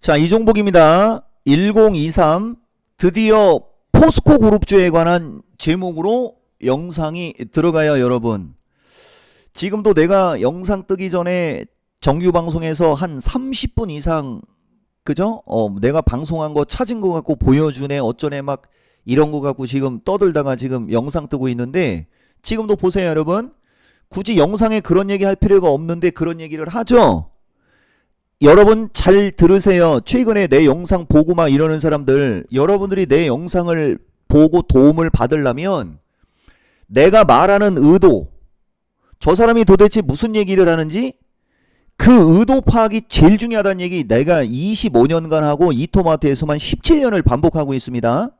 자, 이종복입니다. 1023 드디어 포스코 그룹주에 관한 제목으로 영상이 들어가요, 여러분. 지금도 내가 영상 뜨기 전에 정규 방송에서 한 30분 이상 그죠? 어, 내가 방송한 거 찾은 거 갖고 보여주네. 어쩌네 막 이런 거 갖고 지금 떠들다가 지금 영상 뜨고 있는데 지금도 보세요, 여러분. 굳이 영상에 그런 얘기 할 필요가 없는데 그런 얘기를 하죠. 여러분 잘 들으세요. 최근에 내 영상 보고 막 이러는 사람들, 여러분들이 내 영상을 보고 도움을 받으려면 내가 말하는 의도, 저 사람이 도대체 무슨 얘기를 하는지 그 의도 파악이 제일 중요하다는 얘기 내가 25년간 하고 이토마토에서만 17년을 반복하고 있습니다.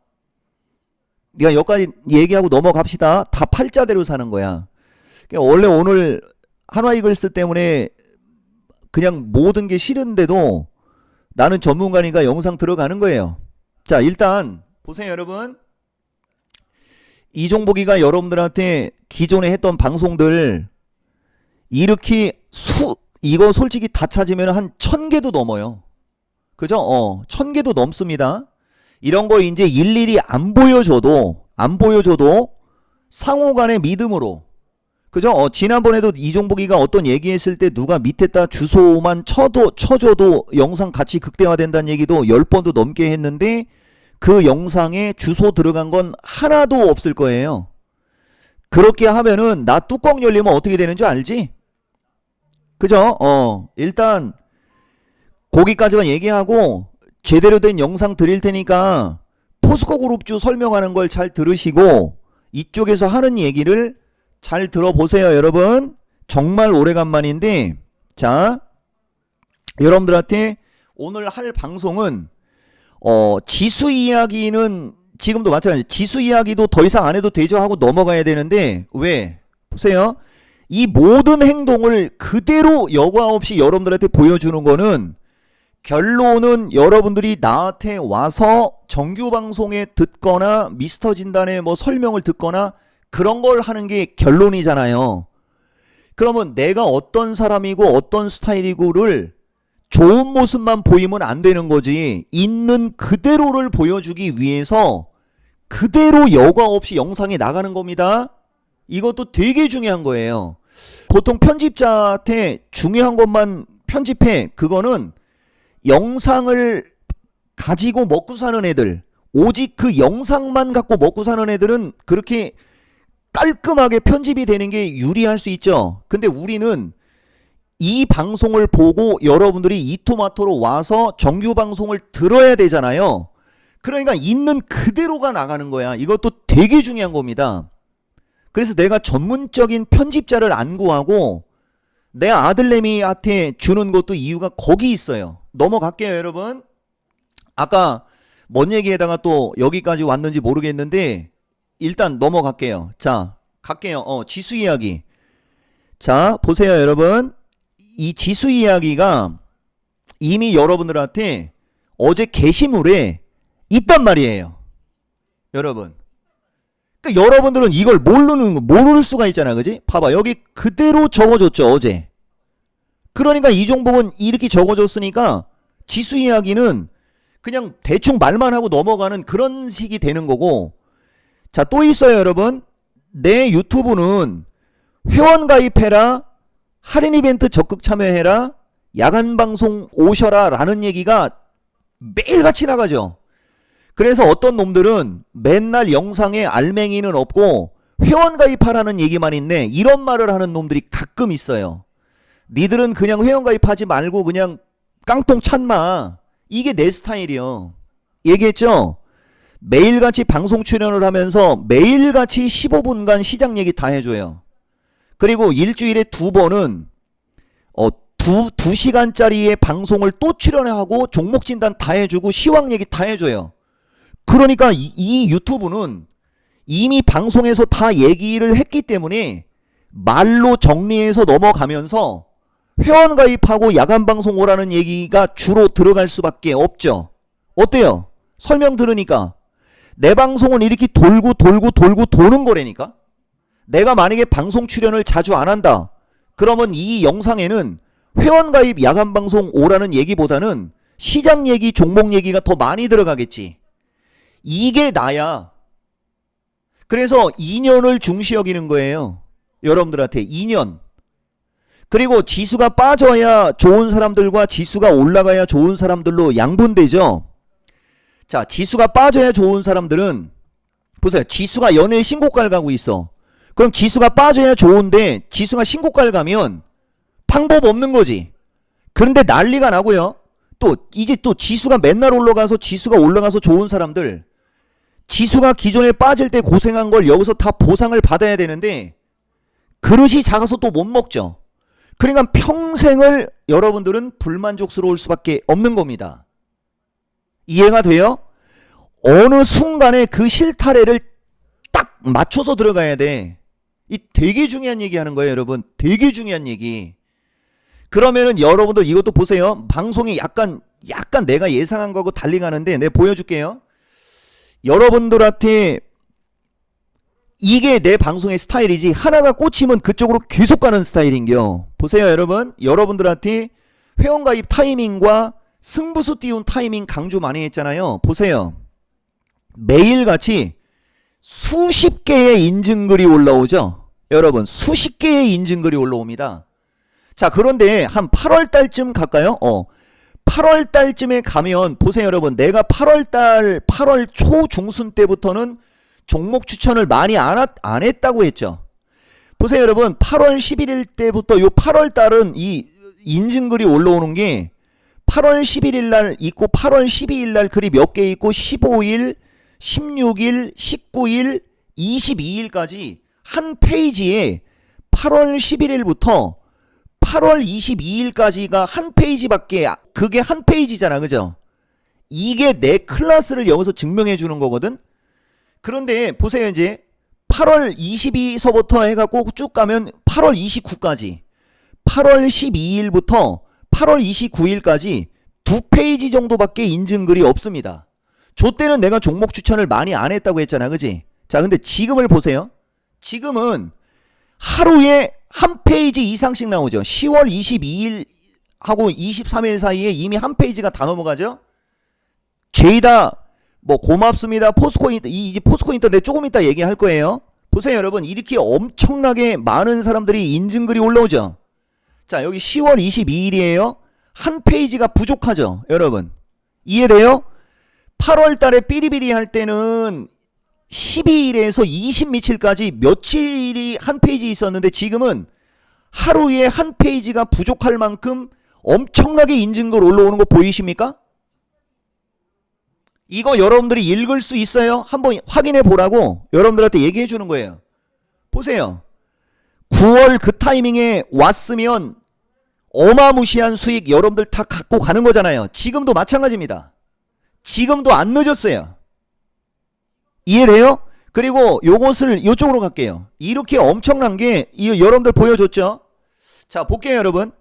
내가 여기까지 얘기하고 넘어갑시다. 다 팔자대로 사는 거야. 그러니까 원래 오늘 한화이글스 때문에 그냥 모든 게 싫은데도 나는 전문가니까 영상 들어가는 거예요. 자, 일단 보세요, 여러분. 이종복이가 여러분들한테 기존에 했던 방송들 이렇게 수 이거 솔직히 다 찾으면 한 천 개도 넘어요. 그죠? 어, 천 개도 넘습니다. 이런 거 이제 일일이 안 보여줘도 안 보여줘도 상호간의 믿음으로 그죠? 어, 지난번에도 이종복이가 어떤 얘기했을 때 누가 밑에다 주소만 쳐도 쳐줘도 영상 같이 극대화된다는 얘기도 10번도 넘게 했는데 그 영상에 주소 들어간 건 하나도 없을 거예요. 그렇게 하면은 나 뚜껑 열리면 어떻게 되는 줄 알지? 그죠? 어, 일단 거기까지만 얘기하고 제대로 된 영상 드릴 테니까 포스코 그룹주 설명하는 걸 잘 들으시고 이쪽에서 하는 얘기를 잘 들어보세요, 여러분. 정말 오래간만인데, 자, 여러분들한테 오늘 할 방송은, 어, 지수 이야기는 지금도 마찬가지, 지수 이야기도 더 이상 안 해도 되죠 하고 넘어가야 되는데, 왜? 보세요. 이 모든 행동을 그대로 여과 없이 여러분들한테 보여주는 거는 결론은 여러분들이 나한테 와서 정규 방송에 듣거나 미스터 진단의 뭐 설명을 듣거나 그런 걸 하는 게 결론이잖아요. 그러면 내가 어떤 사람이고 어떤 스타일이고를 좋은 모습만 보이면 안 되는 거지. 있는 그대로를 보여주기 위해서 그대로 여과 없이 영상에 나가는 겁니다. 이것도 되게 중요한 거예요. 보통 편집자한테 중요한 것만 편집해. 그거는 영상을 가지고 먹고 사는 애들, 오직 그 영상만 갖고 먹고 사는 애들은 그렇게 깔끔하게 편집이 되는 게 유리할 수 있죠. 근데 우리는 이 방송을 보고 여러분들이 이토마토로 와서 정규 방송을 들어야 되잖아요. 그러니까 있는 그대로가 나가는 거야. 이것도 되게 중요한 겁니다. 그래서 내가 전문적인 편집자를 안 구하고 내 아들내미한테 주는 것도 이유가 거기 있어요. 넘어갈게요, 여러분. 아까 뭔 얘기에다가 또 여기까지 왔는지 모르겠는데 일단 넘어갈게요. 자, 갈게요. 어, 지수 이야기. 자, 보세요, 여러분. 이 지수 이야기가 이미 여러분들한테 어제 게시물에 있단 말이에요. 여러분. 그러니까 여러분들은 이걸 모르는 거 모를 수가 있잖아. 그지? 봐봐. 여기 그대로 적어줬죠, 어제. 그러니까 이종복은 이렇게 적어줬으니까 지수 이야기는 그냥 대충 말만 하고 넘어가는 그런 식이 되는 거고 자, 또 있어요, 여러분. 내 유튜브는 회원 가입해라, 할인 이벤트 적극 참여해라, 야간 방송 오셔라 라는 얘기가 매일같이 나가죠. 그래서 어떤 놈들은 맨날 영상에 알맹이는 없고 회원 가입하라는 얘기만 있네. 이런 말을 하는 놈들이 가끔 있어요. 니들은 그냥 회원 가입하지 말고 그냥 깡통 찬마. 이게 내 스타일이요. 얘기했죠? 매일같이 방송 출연을 하면서 매일같이 15분간 시장 얘기 다 해줘요. 그리고 일주일에 두 번은 어, 두, 두 시간짜리의 방송을 또 출연하고 종목 진단 다 해주고 시황 얘기 다 해줘요. 그러니까 이, 이 유튜브는 이미 방송에서 다 얘기를 했기 때문에 말로 정리해서 넘어가면서 회원 가입하고 야간 방송 오라는 얘기가 주로 들어갈 수밖에 없죠. 어때요? 설명 들으니까 내 방송은 이렇게 돌고 돌고 돌고 도는 거라니까. 내가 만약에 방송 출연을 자주 안 한다. 그러면 이 영상에는 회원 가입 야간 방송 오라는 얘기보다는 시장 얘기, 종목 얘기가 더 많이 들어가겠지. 이게 나야. 그래서 2년을 중시 여기는 거예요. 여러분들한테 2년. 그리고 지수가 빠져야 좋은 사람들과 지수가 올라가야 좋은 사람들로 양분되죠. 자, 지수가 빠져야 좋은 사람들은 보세요. 지수가 연일 신고가를 가고 있어. 그럼 지수가 빠져야 좋은데 지수가 신고가를 가면 방법 없는 거지. 그런데 난리가 나고요. 또 이제 또 지수가 맨날 올라가서 지수가 올라가서 좋은 사람들 지수가 기존에 빠질 때 고생한 걸 여기서 다 보상을 받아야 되는데 그릇이 작아서 또 못 먹죠. 그러니까 평생을 여러분들은 불만족스러울 수밖에 없는 겁니다. 이해가 돼요? 어느 순간에 그 실타래를 딱 맞춰서 들어가야 돼. 이 되게 중요한 얘기 하는 거예요, 여러분. 되게 중요한 얘기. 그러면은 여러분들 이것도 보세요. 방송이 약간 약간 내가 예상한 거하고 달리 가는데 내가 보여줄게요. 여러분들한테 이게 내 방송의 스타일이지 하나가 꽂히면 그쪽으로 계속 가는 스타일인겨. 보세요, 여러분. 여러분들한테 회원가입 타이밍과 승부수 띄운 타이밍 강조 많이 했잖아요. 보세요. 매일같이 수십 개의 인증글이 올라오죠. 여러분, 수십 개의 인증글이 올라옵니다. 자, 그런데 한 8월 달쯤 갈까요? 어. 8월 달쯤에 가면 보세요, 여러분. 내가 8월 달 8월 초 중순 때부터는 종목 추천을 많이 안, 하- 안 했다고 했죠. 보세요, 여러분. 8월 11일 때부터 요 8월 달은 이 인증글이 올라오는 게 8월 11일 날 있고 8월 12일 날 글이 몇 개 있고 15일, 16일, 19일, 22일까지 한 페이지에 8월 11일부터 8월 22일까지가 한 페이지밖에 아- 그게 한 페이지잖아. 그죠? 이게 내 클래스를 여기서 증명해 주는 거거든. 그런데 보세요, 이제 8월 22서부터 해 갖고 쭉 가면 8월 29까지 8월 12일부터 8월 29일까지 두 페이지 정도밖에 인증글이 없습니다. 저 때는 내가 종목 추천을 많이 안 했다고 했잖아. 그지? 자, 근데 지금을 보세요. 지금은 하루에 한 페이지 이상씩 나오죠. 10월 22일 하고 23일 사이에 이미 한 페이지가 다 넘어가죠. 죄다 뭐 고맙습니다. 포스코 인 이, 이 포스코 인터넷 조금 이따 얘기할 거예요. 보세요, 여러분. 이렇게 엄청나게 많은 사람들이 인증글이 올라오죠. 자, 여기 10월 22일이에요. 한 페이지가 부족하죠, 여러분. 이해돼요? 8월 달에 삐리비리 할 때는 12일에서 20 며칠까지 며칠이 한 페이지 있었는데 지금은 하루에 한 페이지가 부족할 만큼 엄청나게 인증글 올라오는 거 보이십니까? 이거 여러분들이 읽을 수 있어요? 한번 확인해 보라고 여러분들한테 얘기해 주는 거예요. 보세요. 9월 그 타이밍에 왔으면 어마무시한 수익 여러분들 다 갖고 가는 거잖아요. 지금도 마찬가지입니다. 지금도 안 늦었어요. 이해돼요? 그리고 요것을 이쪽으로 갈게요. 이렇게 엄청난 게 이 여러분들 보여줬죠? 자, 볼게요, 여러분.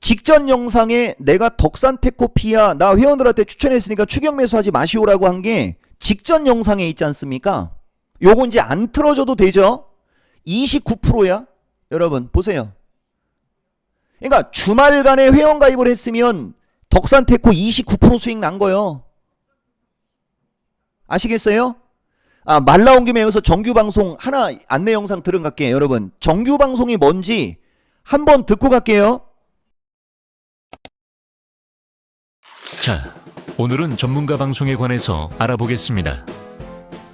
직전 영상에 내가 덕산테코피아 나 회원들한테 추천했으니까 추격 매수하지 마시오라고 한 게 직전 영상에 있지 않습니까? 요거 이제 안 틀어줘도 되죠? 29%야. 여러분 보세요. 그러니까 주말간에 회원 가입을 했으면 덕산테코 29% 수익 난 거요. 아시겠어요? 아, 말 나온 김에 여기서 정규 방송 하나 안내 영상 들어갈게요, 여러분. 정규 방송이 뭔지 한번 듣고 갈게요. 자, 오늘은 전문가 방송에 관해서 알아보겠습니다.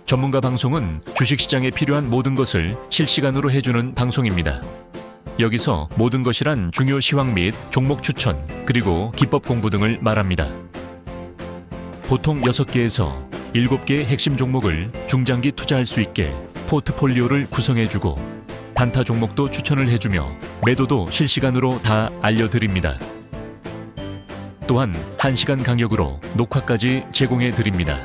전문가 방송은 주식시장에 필요한 모든 것을 실시간으로 해주는 방송입니다. 여기서 모든 것이란 중요 시황 및 종목 추천, 그리고 기법 공부 등을 말합니다. 보통 6개에서 7개의 핵심 종목을 중장기 투자할 수 있게 포트폴리오를 구성해주고 단타 종목도 추천을 해주며 매도도 실시간으로 다 알려드립니다. 또한 1시간 간격으로 녹화까지 제공해 드립니다.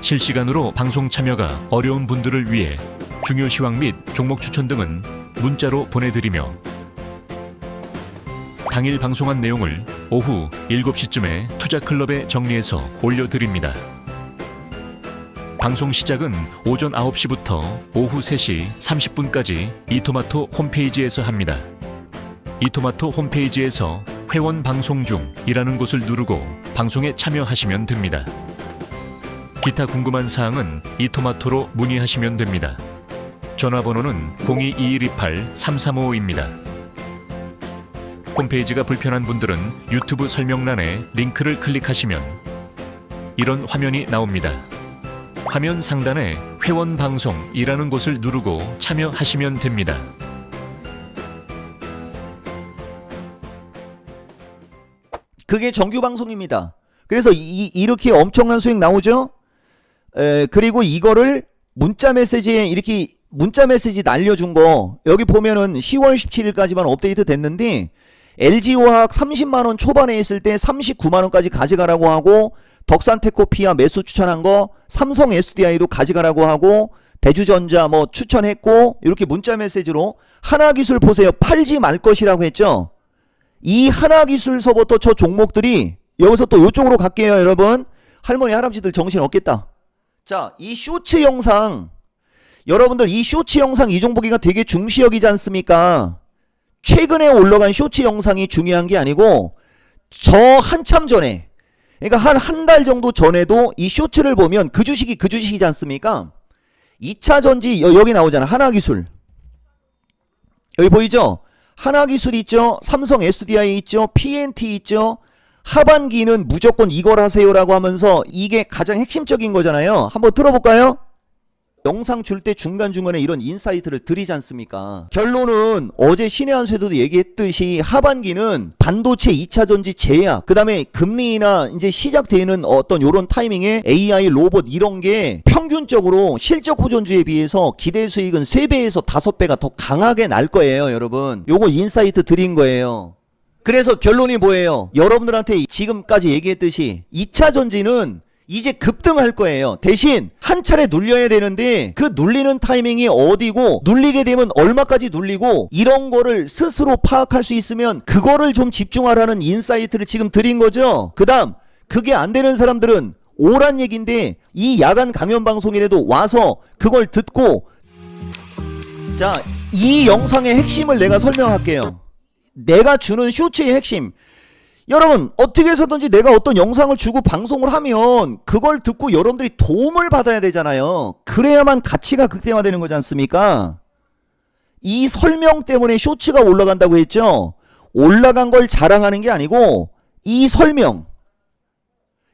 실시간으로 방송 참여가 어려운 분들을 위해 중요 시황 및 종목 추천 등은 문자로 보내드리며 당일 방송한 내용을 오후 7시쯤에 투자클럽에 정리해서 올려드립니다. 방송 시작은 오전 9시부터 오후 3시 30분까지 이토마토 홈페이지에서 합니다. 이토마토 홈페이지에서 회원 방송 중이라는 곳을 누르고 방송에 참여하시면 됩니다. 기타 궁금한 사항은 이토마토로 문의하시면 됩니다. 전화번호는 022128-3355입니다. 홈페이지가 불편한 분들은 유튜브 설명란에 링크를 클릭하시면 이런 화면이 나옵니다. 화면 상단에 회원 방송이라는 곳을 누르고 참여하시면 됩니다. 그게 정규 방송입니다. 그래서 이, 이렇게 엄청난 수익 나오죠? 에, 그리고 이거를 문자 메시지에 이렇게 문자 메시지 날려준 거 여기 보면은 10월 17일까지만 업데이트 됐는데 LG화학 30만원 초반에 있을 때 39만원까지 가져가라고 하고 덕산테코피아 매수 추천한 거 삼성 SDI도 가져가라고 하고 대주전자 뭐 추천했고 이렇게 문자 메시지로 하나 기술 보세요. 팔지 말 것이라고 했죠. 이 하나 기술서부터 저 종목들이 여기서 또 이쪽으로 갈게요 여러분. 할머니 할아버지들 정신 없겠다. 자 이 쇼츠 영상 여러분들 이 쇼츠 영상 이종보기가 되게 중시 여기지 않습니까? 최근에 올라간 쇼츠 영상이 중요한 게 아니고 저 한참 전에 그러니까 한 한 달 정도 전에도 이 쇼츠를 보면 그 주식이 그 주식이지 않습니까? 2차 전지 여, 여기 나오잖아. 하나기술. 여기 보이죠? 하나기술 있죠? 삼성 SDI 있죠? PNT 있죠? 하반기는 무조건 이걸 하세요라고 하면서 이게 가장 핵심적인 거잖아요. 한번 들어볼까요? 영상 줄 때 중간중간에 이런 인사이트를 드리지 않습니까? 결론은 어제 신의 한 쇠도 얘기했듯이 하반기는 반도체 2차 전지 제약, 그 다음에 금리나 이제 시작되는 어떤 요런 타이밍에 AI, 로봇 이런 게 평균적으로 실적 호전주에 비해서 기대 수익은 3배에서 5배가 더 강하게 날 거예요, 여러분. 요거 인사이트 드린 거예요. 그래서 결론이 뭐예요? 여러분들한테 지금까지 얘기했듯이 2차 전지는 이제 급등할 거예요. 대신 한 차례 눌려야 되는데 그 눌리는 타이밍이 어디고 눌리게 되면 얼마까지 눌리고 이런 거를 스스로 파악할 수 있으면 그거를 좀 집중하라는 인사이트를 지금 드린 거죠. 그다음 그게 안 되는 사람들은 오란 얘기인데 이 야간 강연 방송이라도 와서 그걸 듣고 자, 이 영상의 핵심을 내가 설명할게요. 내가 주는 쇼츠의 핵심. 여러분 어떻게 해서든지 내가 어떤 영상을 주고 방송을 하면 그걸 듣고 여러분들이 도움을 받아야 되잖아요. 그래야만 가치가 극대화되는 거지 않습니까? 이 설명 때문에 쇼츠가 올라간다고 했죠. 올라간 걸 자랑하는 게 아니고 이 설명.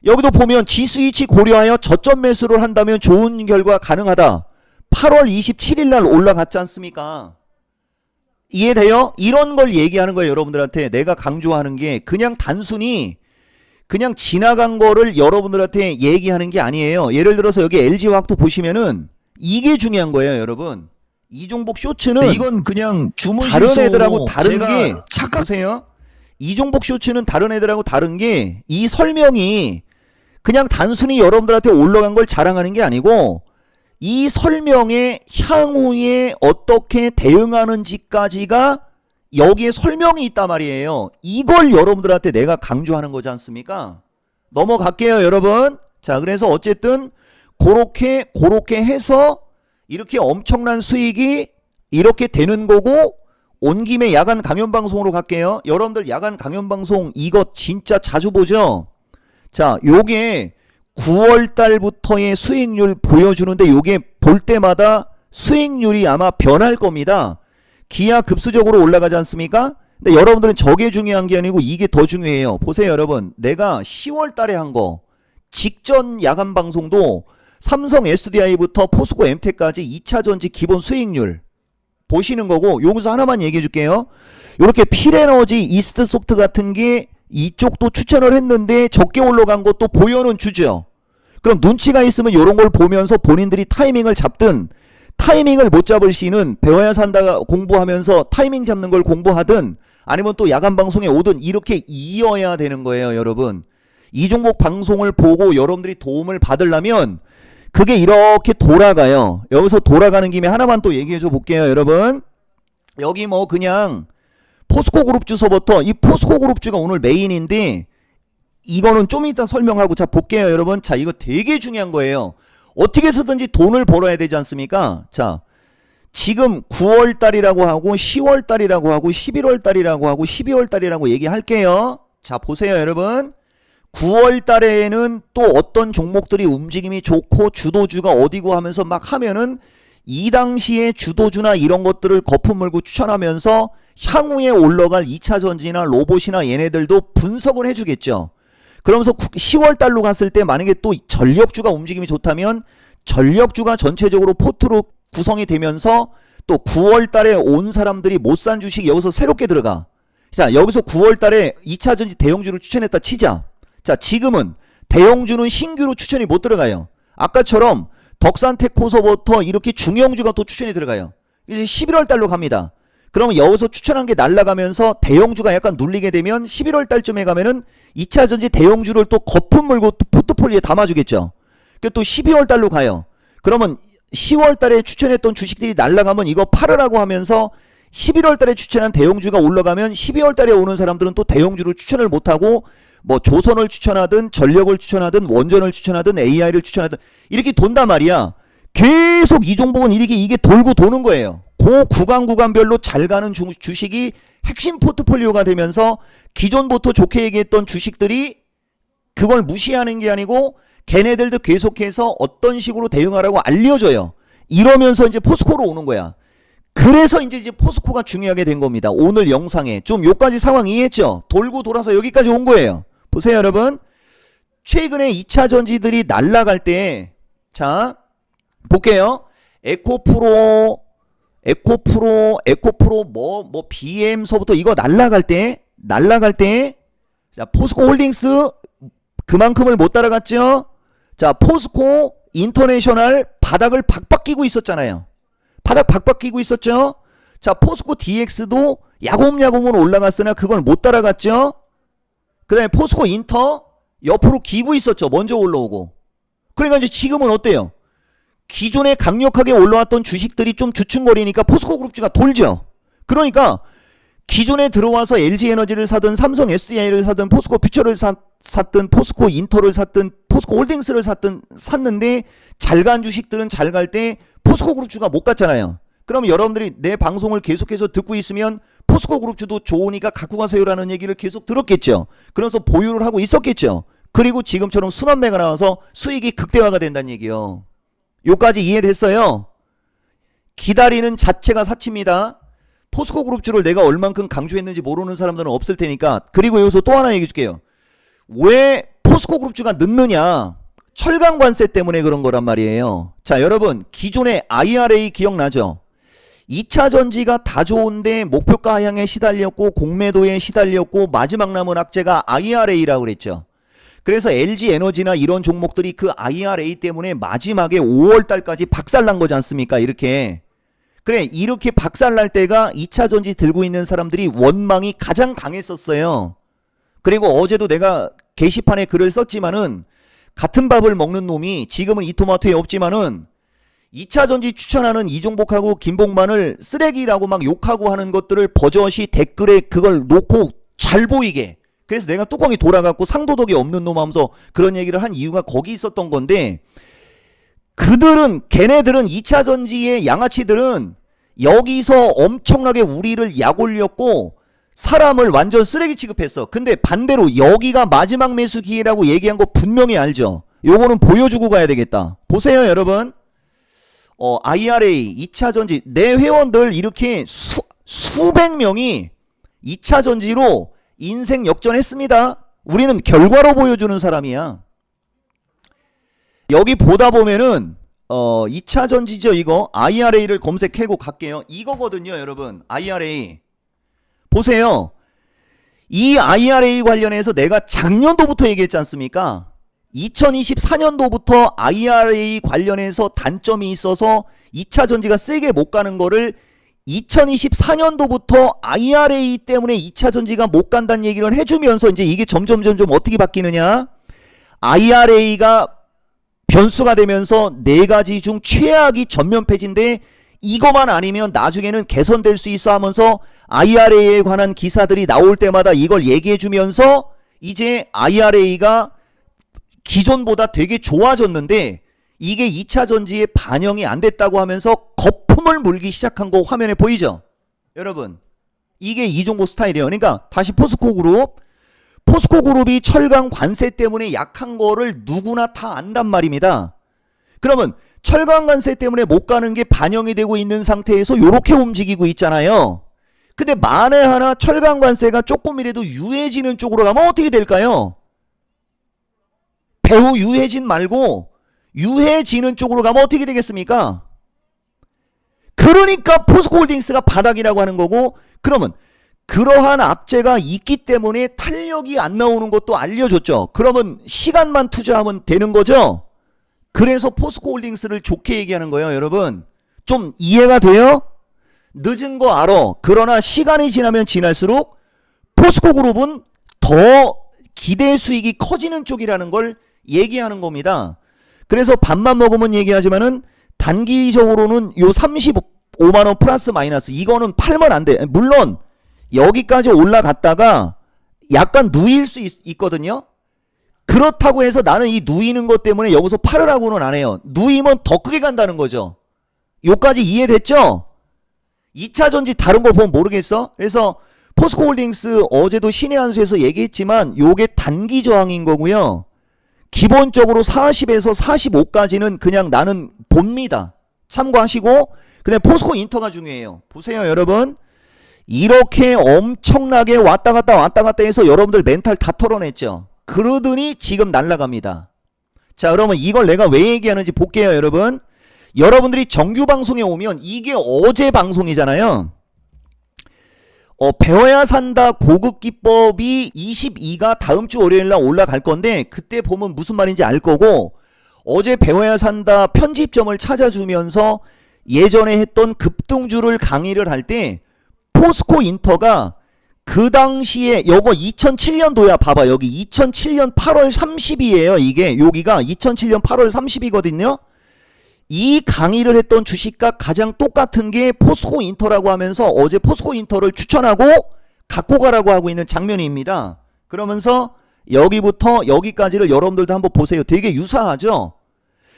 여기도 보면 지수이치 고려하여 저점 매수를 한다면 좋은 결과 가능하다. 8월 27일 날 올라갔지 않습니까? 이해돼요? 이런 걸 얘기하는 거예요, 여러분들한테. 내가 강조하는 게 그냥 단순히 그냥 지나간 거를 여러분들한테 얘기하는 게 아니에요. 예를 들어서 여기 LG화학도 보시면은 이게 중요한 거예요, 여러분. 이종복 쇼츠는 이건 그냥 다른. 애들하고 다른 게 착각 보세요. 이종복 쇼츠는 다른 애들하고 다른 게 이 설명이 그냥 단순히 여러분들한테 올라간 걸 자랑하는 게 아니고 이 설명에 향후에 어떻게 대응하는지까지가 여기에 설명이 있단 말이에요. 이걸 여러분들한테 내가 강조하는 거지 않습니까? 넘어갈게요, 여러분. 자, 그래서 어쨌든 그렇게 그렇게 해서 이렇게 엄청난 수익이 이렇게 되는 거고 온 김에 야간 강연 방송으로 갈게요. 여러분들 야간 강연 방송 이거 진짜 자주 보죠? 자, 요게 9월 달부터의 수익률 보여주는데 요게 볼 때마다 수익률이 아마 변할 겁니다. 기하 급수적으로 올라가지 않습니까? 근데 여러분들은 저게 중요한 게 아니고 이게 더 중요해요. 보세요, 여러분. 내가 10월 달에 한 거 직전 야간 방송도 삼성 SDI부터 포스코 엠텍까지 2차 전지 기본 수익률 보시는 거고 여기서 하나만 얘기해 줄게요. 이렇게 필에너지 이스트 소프트 같은 게 이쪽도 추천을 했는데 적게 올라간 것도 보여는 주죠. 그럼 눈치가 있으면 이런 걸 보면서 본인들이 타이밍을 잡든 타이밍을 못 잡을 시는 배워야 산다 공부하면서 타이밍 잡는 걸 공부하든 아니면 또 야간 방송에 오든 이렇게 이어야 되는 거예요, 여러분. 이 종목 방송을 보고 여러분들이 도움을 받으려면 그게 이렇게 돌아가요. 여기서 돌아가는 김에 하나만 또 얘기해 줘 볼게요, 여러분. 여기 뭐 그냥 포스코 그룹 주소부터 이 포스코 그룹 주가 오늘 메인인데 이거는 좀 이따 설명하고 자 볼게요, 여러분. 자, 이거 되게 중요한 거예요. 어떻게 해서든지 돈을 벌어야 되지 않습니까? 자, 지금 9월 달이라고 하고 10월 달이라고 하고 11월 달이라고 하고 12월 달이라고 얘기할게요. 자, 보세요, 여러분. 9월 달에는 또 어떤 종목들이 움직임이 좋고 주도주가 어디고 하면서 막 하면은 이 당시에 주도주나 이런 것들을 거품 물고 추천하면서 향후에 올라갈 2차 전지나 로봇이나 얘네들도 분석을 해주겠죠. 그러면서 10월 달로 갔을 때 만약에 또 전력주가 움직임이 좋다면 전력주가 전체적으로 포트로 구성이 되면서 또 9월 달에 온 사람들이 못 산 주식 여기서 새롭게 들어가. 자, 여기서 9월 달에 2차 전지 대형주를 추천했다 치자. 자, 지금은 대형주는 신규로 추천이 못 들어가요. 아까처럼 덕산테코서부터 이렇게 중형주가 또 추천이 들어가요. 이제 11월 달로 갑니다. 그러면 여기서 추천한 게 날라가면서 대형주가 약간 눌리게 되면 11월 달쯤에 가면은 2차 전지 대형주를 또 거품 물고 또 포트폴리오에 담아주겠죠. 그또 12월 달로 가요. 그러면 10월 달에 추천했던 주식들이 날라가면 이거 팔으라고 하면서 11월 달에 추천한 대형주가 올라가면 12월 달에 오는 사람들은 또 대형주를 추천을 못하고 뭐 조선을 추천하든 전력을 추천하든 원전을 추천하든 AI를 추천하든 이렇게 돈단 말이야. 계속 이 종목은 이렇게 이게 돌고 도는 거예요. 그 구간 구간별로 잘 가는 주, 주식이 핵심 포트폴리오가 되면서 기존부터 좋게 얘기했던 주식들이 그걸 무시하는 게 아니고 걔네들도 계속해서 어떤 식으로 대응하라고 알려줘요. 이러면서 이제 포스코로 오는 거야. 그래서 이제 이제 포스코가 중요하게 된 겁니다. 오늘 영상에 좀 요까지 상황 이해했죠? 돌고 돌아서 여기까지 온 거예요. 보세요, 여러분. 최근에 2차 전지들이 날라갈 때, 자, 볼게요. 에코프로, 에코프로, 에코프로, 뭐, 뭐, BM서부터 이거 날라갈 때, 날라갈 때, 자, 포스코 홀딩스 그만큼을 못 따라갔죠? 자, 포스코 인터내셔널 바닥을 박박 끼고 있었잖아요. 바닥 박박 끼고 있었죠? 자, 포스코 DX도 야곱야곱으로 올라갔으나 그걸 못 따라갔죠? 그 다음에 포스코 인터 옆으로 기고 있었죠. 먼저 올라오고. 그러니까 이제 지금은 어때요? 기존에 강력하게 올라왔던 주식들이 좀 주춤거리니까 포스코 그룹주가 돌죠. 그러니까 기존에 들어와서 LG 에너지를 사든 삼성 SDI를 사든 포스코 퓨처를 사, 샀든 포스코 인터를 샀든 포스코 홀딩스를 샀든 샀는데 잘 간 주식들은 잘 갈 때 포스코 그룹주가 못 갔잖아요. 그럼 여러분들이 내 방송을 계속해서 듣고 있으면 포스코 그룹주도 좋으니까 갖고 가세요라는 얘기를 계속 들었겠죠. 그래서 보유를 하고 있었겠죠. 그리고 지금처럼 순환매가 나와서 수익이 극대화가 된다는 얘기요. 요까지 이해됐어요? 기다리는 자체가 사치입니다. 포스코 그룹주를 내가 얼만큼 강조했는지 모르는 사람들은 없을 테니까 그리고 여기서 또 하나 얘기해 줄게요. 왜 포스코 그룹주가 늦느냐? 철강 관세 때문에 그런 거란 말이에요. 자, 여러분, 기존의 IRA 기억나죠? 2차 전지가 다 좋은데 목표가 향에 시달렸고 공매도에 시달렸고 마지막 남은 악재가 IRA라고 그랬죠. 그래서 LG 에너지나 이런 종목들이 그 IRA 때문에 마지막에 5월 달까지 박살난 거지 않습니까? 이렇게. 그래, 이렇게 박살날 때가 2차 전지 들고 있는 사람들이 원망이 가장 강했었어요. 그리고 어제도 내가 게시판에 글을 썼지만은 같은 밥을 먹는 놈이 지금은 이 토마토에 없지만은 2차 전지 추천하는 이종복하고 김봉만을 쓰레기라고 막 욕하고 하는 것들을 버젓이 댓글에 그걸 놓고 잘 보이게 그래서 내가 뚜껑이 돌아갔고 상도덕이 없는 놈 하면서 그런 얘기를 한 이유가 거기 있었던 건데 그들은 걔네들은 2차 전지의 양아치들은 여기서 엄청나게 우리를 약 올렸고 사람을 완전 쓰레기 취급했어. 근데 반대로 여기가 마지막 매수 기회라고 얘기한 거 분명히 알죠. 요거는 보여주고 가야 되겠다. 보세요, 여러분. 어, IRA, 2차 전지, 내 회원들 이렇게 수, 수백 명이 2차 전지로 인생 역전했습니다. 우리는 결과로 보여주는 사람이야. 여기 보다 보면은 어 2차 전지죠 이거 IRA를 검색해고 갈게요. 이거거든요, 여러분. IRA. 보세요. 이 IRA 관련해서 내가 작년도부터 얘기했지 않습니까? 2024년도부터 IRA 관련해서 단점이 있어서 2차 전지가 세게 못 가는 거를 2024년도부터 IRA 때문에 2차 전지가 못 간다는 얘기를 해주면서 이제 이게 점점 점점 어떻게 바뀌느냐? IRA가 변수가 되면서 네 가지 중 최악이 전면 폐지인데 이거만 아니면 나중에는 개선될 수 있어 하면서 IRA에 관한 기사들이 나올 때마다 이걸 얘기해 주면서 이제 IRA가 기존보다 되게 좋아졌는데 이게 2차 전지에 반영이 안 됐다고 하면서 거품을 물기 시작한 거 화면에 보이죠? 여러분, 이게 이종고 스타일이에요. 그러니까 다시 포스코 그룹, 포스코 그룹이 철강 관세 때문에 약한 거를 누구나 다 안단 말입니다. 그러면 철강 관세 때문에 못 가는 게 반영이 되고 있는 상태에서 이렇게 움직이고 있잖아요. 근데 만에 하나 철강 관세가 조금이라도 유해지는 쪽으로 가면 어떻게 될까요? 배우 유해진 말고 유해지는 쪽으로 가면 어떻게 되겠습니까? 그러니까 포스코홀딩스가 바닥이라고 하는 거고 그러면 그러한 악재가 있기 때문에 탄력이 안 나오는 것도 알려줬죠. 그러면 시간만 투자하면 되는 거죠. 그래서 포스코홀딩스를 좋게 얘기하는 거예요, 여러분. 좀 이해가 돼요? 늦은 거 알아. 그러나 시간이 지나면 지날수록 포스코 그룹은 더 기대 수익이 커지는 쪽이라는 걸 얘기하는 겁니다. 그래서 밥만 먹으면 얘기하지만은 단기적으로는 요 35만 원 플러스 마이너스 이거는 팔면 안 돼. 물론 여기까지 올라갔다가 약간 누일 수 있, 거든요 그렇다고 해서 나는 이 누이는 것 때문에 여기서 팔으라고는 안 해요. 누이면 더 크게 간다는 거죠. 요까지 이해됐죠? 2차 전지 다른 거 보면 모르겠어? 그래서 포스코홀딩스 어제도 신의 한수에서 얘기했지만 요게 단기 저항인 거고요. 기본적으로 40에서 45까지는 그냥 나는 봅니다. 참고하시고 그냥 포스코 인터가 중요해요. 보세요, 여러분. 이렇게 엄청나게 왔다 갔다 왔다 갔다 해서 여러분들 멘탈 다 털어냈죠. 그러더니 지금 날라갑니다. 자, 그러면 이걸 내가 왜 얘기하는지 볼게요, 여러분. 여러분들이 정규 방송에 오면 이게 어제 방송이잖아요. 어, 배워야 산다 고급 기법이 22가 다음 주 월요일 날 올라갈 건데 그때 보면 무슨 말인지 알 거고 어제 배워야 산다 편집점을 찾아주면서 예전에 했던 급등주를 강의를 할 때 포스코 인터가 그 당시에 요거 2007년도야 봐봐. 여기 2007년 8월 30일이에요 이게. 여기가 2007년 8월 30이거든요 이 강의를 했던 주식과 가장 똑같은 게 포스코 인터라고 하면서 어제 포스코 인터를 추천하고 갖고 가라고 하고 있는 장면입니다. 그러면서 여기부터 여기까지를 여러분들도 한번 보세요. 되게 유사하죠?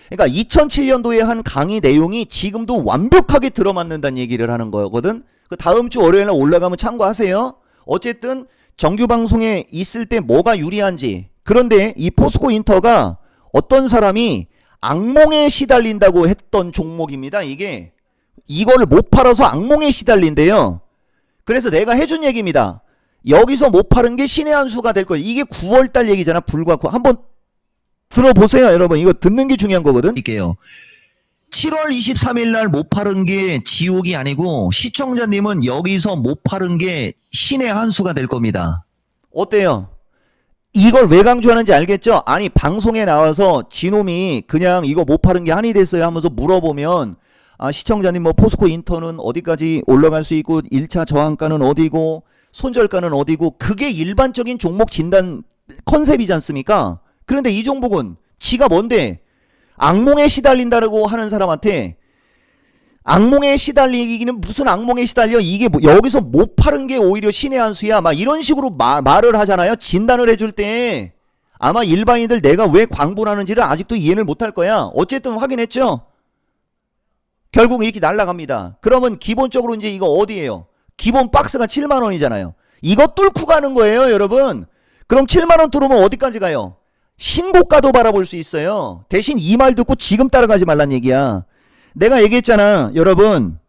그러니까 2007년도에 한 강의 내용이 지금도 완벽하게 들어맞는다는 얘기를 하는 거거든. 그 다음 주 월요일 날 올라가면 참고하세요. 어쨌든 정규 방송에 있을 때 뭐가 유리한지. 그런데 이 포스코 인터가 어떤 사람이 악몽에 시달린다고 했던 종목입니다. 이게 이거를 못 팔아서 악몽에 시달린대요. 그래서 내가 해준 얘기입니다. 여기서 못 파는 게 신의 한 수가 될 거예요. 이게 9월달 얘기잖아. 불과 9. 한번 들어보세요, 여러분. 이거 듣는 게 중요한 거거든. 이게요. 7월 23일 날 못 파는 게 지옥이 아니고 시청자님은 여기서 못 파는 게 신의 한 수가 될 겁니다. 어때요? 이걸 왜 강조하는지 알겠죠? 아니 방송에 나와서 지놈이 그냥 이거 못 파는 게 한이 됐어요 하면서 물어보면 아 시청자님 뭐 포스코 인터는 어디까지 올라갈 수 있고 1차 저항가는 어디고 손절가는 어디고 그게 일반적인 종목 진단 컨셉이지 않습니까? 그런데 이 종목은 지가 뭔데 악몽에 시달린다고 하는 사람한테 악몽에 시달리기는 무슨 악몽에 시달려? 이게 뭐 여기서 못 파는 게 오히려 신의 한 수야. 막 이런 식으로 마- 말을 하잖아요. 진단을 해줄 때. 아마 일반인들 내가 왜 광분하는지를 아직도 이해를 못할 거야. 어쨌든 확인했죠? 결국 이렇게 날라갑니다. 그러면 기본적으로 이제 이거 어디에요? 기본 박스가 7만 원이잖아요. 이거 뚫고 가는 거예요 여러분. 그럼 7만 원 뚫으면 어디까지 가요? 신고가도 바라볼 수 있어요. 대신 이 말 듣고 지금 따라가지 말란 얘기야 내가 얘기했잖아, 여러분.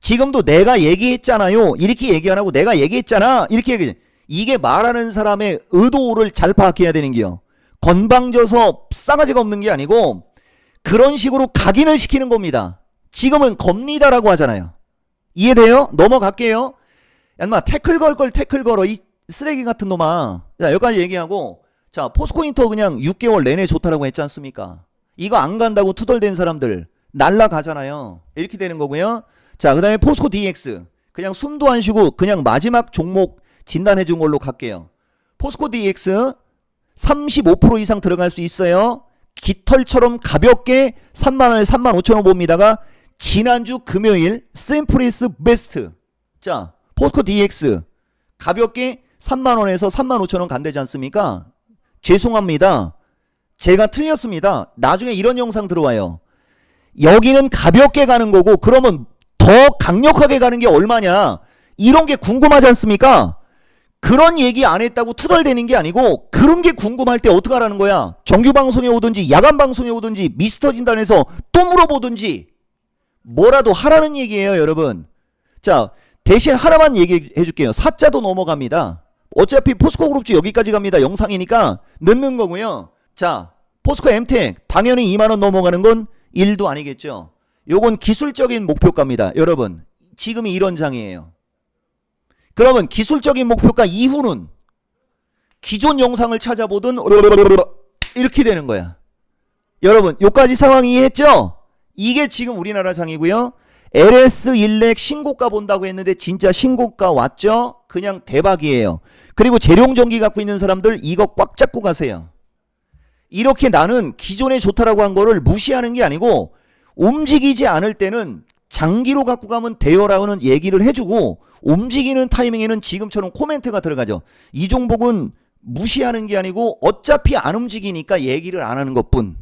지금도 내가 얘기했잖아요. 이렇게 얘기 안 하고 내가 얘기했잖아. 이렇게 얘기. 이게 말하는 사람의 의도를 잘 파악해야 되는 게요. 건방져서 싸가지가 없는 게 아니고 그런 식으로 각인을 시키는 겁니다. 지금은 겁니다라고 하잖아요. 이해돼요? 넘어갈게요. 야마 태클 걸 걸 태클 걸어 이 쓰레기 같은 놈아. 자 여기까지 얘기하고 자 포스코 인터 그냥 6개월 내내 좋다라고 했지 않습니까? 이거 안 간다고 투덜댄 사람들 날라가잖아요. 이렇게 되는 거고요. 자, 그 다음에 포스코 DX. 그냥 숨도 안 쉬고 그냥 마지막 종목 진단해 준 걸로 갈게요. 포스코 DX 35% 이상 들어갈 수 있어요. 깃털처럼 가볍게 3만원, 3만 5천원 봅니다가 지난주 금요일 샘프리스 베스트. 자, 포스코 DX 가볍게 3만원에서 3만 5천원 간대지 않습니까? 죄송합니다. 제가 틀렸습니다. 나중에 이런 영상 들어와요. 여기는 가볍게 가는 거고 그러면 더 강력하게 가는 게 얼마냐? 이런 게 궁금하지 않습니까? 그런 얘기 안 했다고 투덜대는 게 아니고 그런 게 궁금할 때 어떻게 하라는 거야? 정규 방송에 오든지 야간 방송에 오든지 미스터 진단에서 또 물어보든지 뭐라도 하라는 얘기예요, 여러분. 자, 대신 하나만 얘기해 줄게요. 사자도 넘어갑니다. 어차피 포스코 그룹주 여기까지 갑니다. 영상이니까 넣는 거고요. 자, 포스코 엠텍 당연히 2만 원 넘어가는 건 1도 아니겠죠. 요건 기술적인 목표가입니다. 여러분, 지금이 이런 장이에요. 그러면 기술적인 목표가 이후는 기존 영상을 찾아보든 이렇게 되는 거야. 여러분, 요까지 상황 이해했죠? 이게 지금 우리나라 장이고요. LS 일렉 신고가 본다고 했는데 진짜 신고가 왔죠? 그냥 대박이에요. 그리고 재룡전기 갖고 있는 사람들 이거 꽉 잡고 가세요. 이렇게 나는 기존에 좋다라고 한 거를 무시하는 게 아니고 움직이지 않을 때는 장기로 갖고 가면 돼요라고는 얘기를 해주고 움직이는 타이밍에는 지금처럼 코멘트가 들어가죠. 이 종목은 무시하는 게 아니고 어차피 안 움직이니까 얘기를 안 하는 것뿐.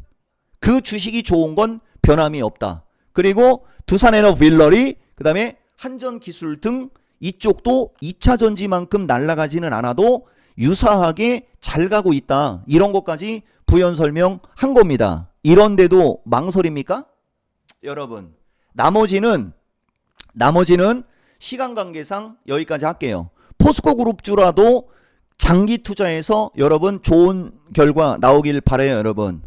그 주식이 좋은 건 변함이 없다. 그리고 두산 에너 빌러리 그다음에 한전 기술 등 이쪽도 2차 전지만큼 날아가지는 않아도 유사하게 잘 가고 있다. 이런 것까지 부연 설명 한 겁니다. 이런데도 망설입니까? 여러분, 나머지는 나머지는 시간 관계상 여기까지 할게요. 포스코 그룹주라도 장기 투자해서 여러분 좋은 결과 나오길 바래요, 여러분.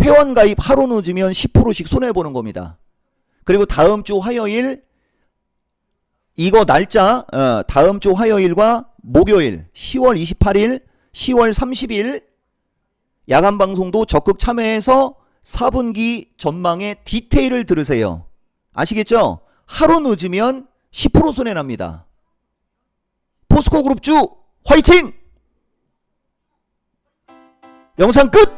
회원 가입 하루 늦으면 10%씩 손해 보는 겁니다. 그리고 다음 주 화요일 이거 날짜 어, 다음 주 화요일과 목요일 10월 28일, 10월 30일 야간 방송도 적극 참여해서 4분기 전망의 디테일을 들으세요. 아시겠죠? 하루 늦으면 10% 손해 납니다. 포스코 그룹주 화이팅! 영상 끝!